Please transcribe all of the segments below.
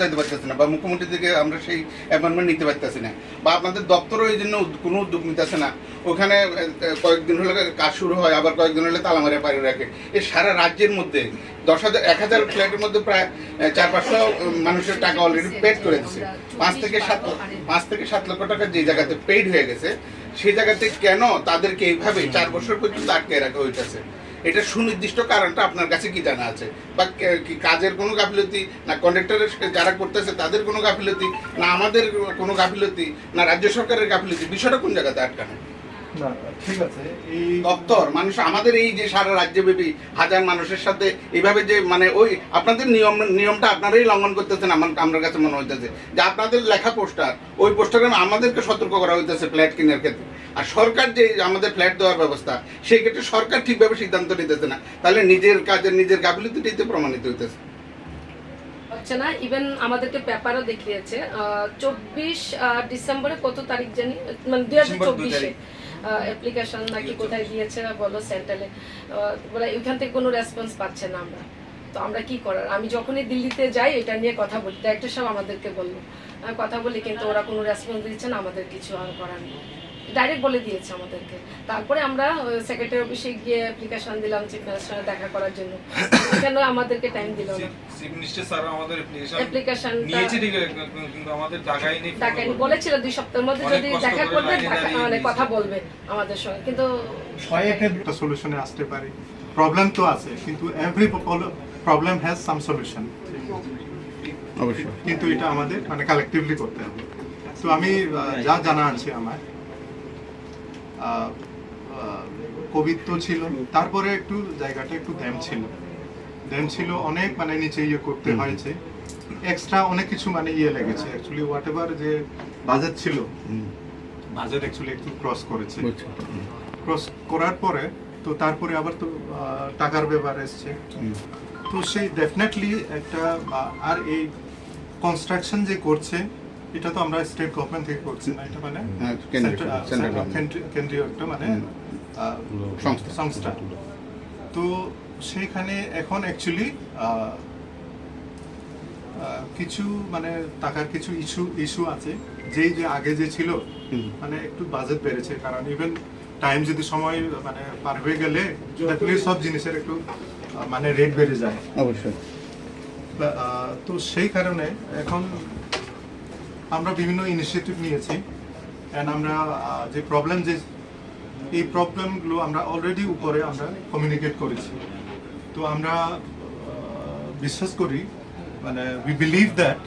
যাইতে পারতেছি না, বা মুখ্যমন্ত্রী থেকে আমরা সেই অ্যাপয়েন্টমেন্ট নিতে পারতেছি না, বা আপনাদের দপ্তরও এই জন্য কোনো উদ্যোগ নিতেছে না। ওখানে কয়েকদিন হলে কাজ শুরু হয়, আবার কয়েকদিন হলে তালা মারে পাড়ি রাখে। এই সারা রাজ্যের মধ্যে, দশ হাজার, এক হাজার ফ্ল্যাটের মধ্যে প্রায় চার পাঁচশো মানুষের টাকা অলরেডি পেড করে দিচ্ছে পাঁচ থেকে সাত, পাঁচ থেকে সাত লক্ষ টাকা যে জায়গাতে পেইড হয়ে গেছে সেই জায়গাতে কেন তাদেরকে এইভাবে চার বছর পর্যন্ত আটকে রাখা হইতেছে? এটা সুনির্দিষ্ট কারণটা আপনার কাছে কি জানা আছে? বা কি কাজের কোনো গাফিলতি না কন্ট্রাক্টরের যারা করতেছে তাদের কোনো গাফিলতি না আমাদের কোনো গাফিলতি না রাজ্য সরকারের গাফিলতি? বিষয়টা কোন জায়গাতে আটকানো? না ঠিক আছে। এই দপ্তর মানুষ আমাদের এই যে সারা রাজ্যব্যাপী হাজার মানুষের সাথে এইভাবে যে মানে ওই আপনাদের নিয়ম নিয়মটা আপনারাই লঙ্ঘন করতেছেন আমার আমার কাছে মনে হইতেছে। যে আপনাদের লেখা পোস্টার ওই পোস্টারে আমাদেরকে সতর্ক করা হইতেছে ফ্ল্যাট কেনার ক্ষেত্রে। আর সরকার যে আমাদের ফ্ল্যাট দেওয়ার ব্যবস্থা সেই ক্ষেত্রে সরকার ঠিকভাবে সিদ্ধান্ত নিতেছে না। তাহলে নিজের কাজের নিজের গাফিলতিটিতে প্রমাণিত হইতেছে। হচ্ছে না ইভেন আমাদেরকে পেপারও দেখিয়েছে চব্বিশ ডিসেম্বরে কত তারিখ জানি? মানে দুই হাজার চব্বিশে অ্যাপ্লিকেশন নাকি কোথায় দিয়েছে বলো সেন্ট্রালে। বলে ওইখান থেকে কোনো রেসপন্স পাচ্ছে না আমরা। তো আমরা কি করার? আমি যখনই দিল্লিতে যাই এটা নিয়ে কথা বলি। ডাইরেক্টর সাহেব আমাদেরকে বলল আমি কথা বলি কিন্তু ওরা কোনো রেসপন্স দিচ্ছে না আমাদের কিছু আর করার নেই। ডাইরেক্ট বলে দিয়েছে আমাদেরকে। তারপরে আমরা সেক্রেটারি অফিসে গিয়ে অ্যাপ্লিকেশন দিলাম চিফ মিনিস্টার দেখা করার জন্য। কেন আমাদেরকে টাইম দিল না? চিফ মিনিস্টার স্যার আমাদের অ্যাপ্লিকেশন নিয়েছে ঠিক আছে, কিন্তু আমাদের টাকাই নেই তাকে বলেছিল দুই সপ্তাহের মধ্যে যদি দেখা করবে মানে কথা বলবে আমাদের সঙ্গে। কিন্তু একটা সলিউশনে আসতে পারে। প্রবলেম তো আছে কিন্তু every problem has some solution অবশ্যই। কিন্তু এটা আমাদের মানে কালেকটিভলি করতে হবে। তো আমি যা জানা আছে আমার কোভিড তো ছিল তারপরে একটু জায়গাটা একটু ড্যাম ছিল। ড্যাম ছিল অনেক মানে নিচে ইয়ে করতে হয়েছে। এক্সট্রা অনেক কিছু মানে ইয়ে লেগেছে। অ্যাকচুয়ালি হোয়াট এভার যে বাজেট ছিল বাজেট অ্যাকচুয়ালি একটু ক্রস করেছে। ক্রস করার পরে তো তারপরে আবার তো টাকার ব্যাপার এসছে। তো সেই ডেফিনেটলি একটা আর এই কনস্ট্রাকশন যে করছে এটা তো আমরা স্টেট গভর্নমেন্ট থেকে করছি না এটা মানে হ্যাঁ, কেন্দ্রীয়, একটা মানে সংস্থা। তো সেইখানে এখন অ্যাকচুয়ালি কিছু মানে টাকার কিছু ইস্যু ইস্যু আছে। যেই যে আগে যে ছিল। মানে একটু বাজেট বেড়েছে। কারণ ইভেন টাইম যদি সময় মানে পার হয়ে গেলে সব জিনিসের একটু মানে রেট বেড়ে যায়। অবশ্যই। তো সেই কারণে এখন আমরা বিভিন্ন ইনিশিয়েটিভ নিয়েছি। অ্যান্ড আমরা যে প্রবলেম যে এই প্রবলেমগুলো আমরা অলরেডি উপরে আমরা কমিউনিকেট করেছি। তো আমরা বিশ্বাস করি মানে উই বিলিভ দ্যাট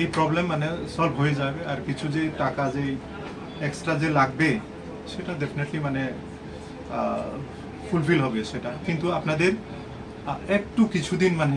এই প্রবলেম মানে সলভ হয়ে যাবে। আর কিছু যে টাকা যে এক্সট্রা যে লাগবে সেটা ডেফিনেটলি মানে ফুলফিল হবে সেটা। কিন্তু আপনাদের একটু কিছুদিন মানে